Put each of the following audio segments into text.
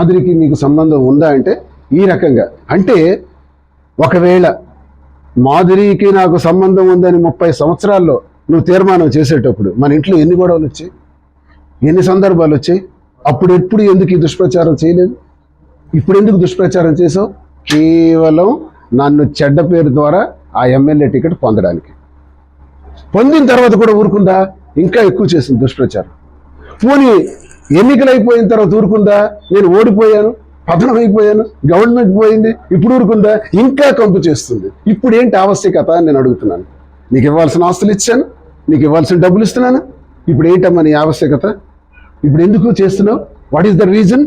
మాదిరికి మీకు సంబంధం ఉందా అంటే ఈ రకంగా. అంటే ఒకవేళ మాధురికి నాకు సంబంధం ఉందని ముప్పై సంవత్సరాల్లో నువ్వు తీర్మానం చేసేటప్పుడు మన ఇంట్లో ఎన్ని గొడవలు వచ్చాయి? ఎన్ని సందర్భాలు వచ్చాయి? అప్పుడు ఎప్పుడు ఎందుకు ఈ దుష్ప్రచారం చేయలేదు? ఇప్పుడు ఎందుకు దుష్ప్రచారం చేసావు కేవలం నన్ను చెడ్డ పేరు ద్వారా ఆ ఎమ్మెల్యే టికెట్ పొందడానికి. పొందిన తర్వాత కూడా ఊరుకుందా? ఇంకా ఎక్కువ చేసింది దుష్ప్రచారం. పోనీ ఎన్నికలు అయిపోయిన తర్వాత ఊరుకుందా? నేను ఓడిపోయాను పతనం అయిపోయాను గవర్నమెంట్ పోయింది ఇప్పుడు ఊరుకుందా? ఇంకా కంపు చేస్తుంది. ఇప్పుడు ఏంటి ఆవశ్యకత అని నేను అడుగుతున్నాను. నీకు ఇవ్వాల్సిన ఆస్తులు ఇచ్చాను నీకు ఇవ్వాల్సిన డబ్బులు ఇస్తున్నాను. ఇప్పుడు ఏంటమ్మా నీ ఆవశ్యకత? ఇప్పుడు ఎందుకు చేస్తున్నావు? What is the reason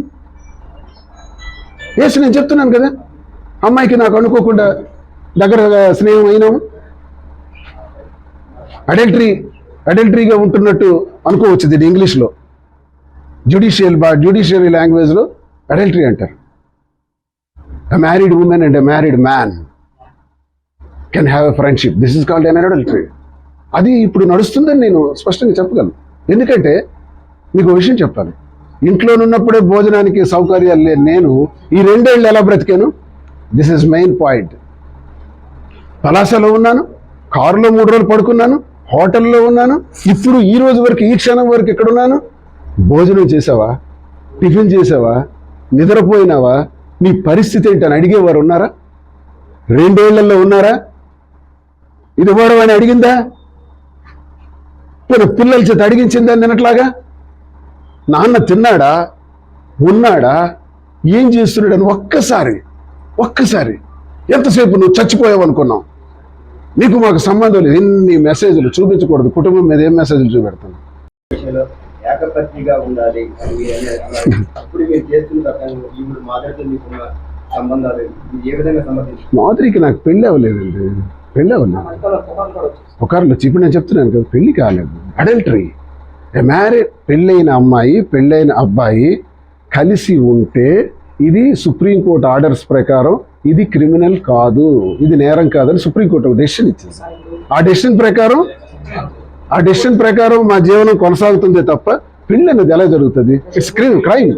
yes నేను చెప్తున్నాను కదా. అమ్మాయికి నాకు అనుకోకుండా దగ్గర స్నేహం అయినాము అడల్టరీ అడల్టరీగా ఉంటున్నట్టు అనుకోవచ్చు దీన్ని ఇంగ్లీష్లో. జ్యుడిషియల్ బా జ్యుడిషియరీ లాంగ్వేజ్లో అడల్టరీ అంటారు. A married woman and a married man can have a friendship this is called an adultery అది ఇప్పుడు నడుస్తుందని నేను స్పష్టంగా చెప్పగలను. ఎందుకంటే మీకు విషయం చెప్పాలి. ఇంట్లోనున్నప్పుడే భోజనానికి సౌకర్యాలు లేని నేను ఈ రెండేళ్ళు ఎలా బ్రతికాను? దిస్ ఇస్ మెయిన్ పాయింట్ పలాసలో ఉన్నాను కారులో మూడు రోజులు పడుకున్నాను హోటల్లో ఉన్నాను ఇప్పుడు ఈ రోజు వరకు ఈ క్షణం వరకు ఎక్కడున్నాను? భోజనం చేసావా? టిఫిన్ చేసావా? నిద్రపోయినావా? నీ పరిస్థితి ఏంటని అడిగేవారు ఉన్నారా? రెండేళ్ళలో ఉన్నారా? ఇది ఇవ్వడం అని అడిగిందా? మరి పిల్లల చేత అడిగించిందా నిన్నట్లాగా? నాన్న తిన్నాడా? ఉన్నాడా? ఏం చేస్తున్నాడని ఒక్కసారి ఒక్కసారి ఎంతసేపు నువ్వు చచ్చిపోయావు అనుకున్నావు? నీకు మాకు సంబంధం లేదు. ఎన్ని మెసేజ్లు చూపించకూడదు. కుటుంబం మీద ఏం మెసేజ్లు చూపెడతాను ఏకపత్నిగా ఉండాలి అప్పుడు మీరు చేస్తున్న ఇప్పుడు మాదిరితో మీకున్న సంబంధాలు ఏ విధంగా మాధురికి నాకు పెళ్ళి అవ్వలేదండి. పెళ్ళి అవ్వలేదు ఒకరిలో ఇప్పుడు నేను చెప్తున్నాను కదా పెళ్ళి కాలేదు. అడల్టరీ మ్యారేజ్ పెళ్ళైన అమ్మాయి పెళ్ళైన అబ్బాయి కలిసి ఉంటే ఇది సుప్రీంకోర్టు ఆర్డర్స్ ప్రకారం ఇది క్రిమినల్ కాదు. ఇది నేరం కాదని సుప్రీంకోర్టు ఒక డెసిషన్ ఇచ్చింది ఆ డెసిషన్ ప్రకారం ఆ డెసిషన్ ప్రకారం మా జీవనం కొనసాగుతుంది తప్ప పెళ్ళి అనేది ఎలా జరుగుతుంది? It's crime crime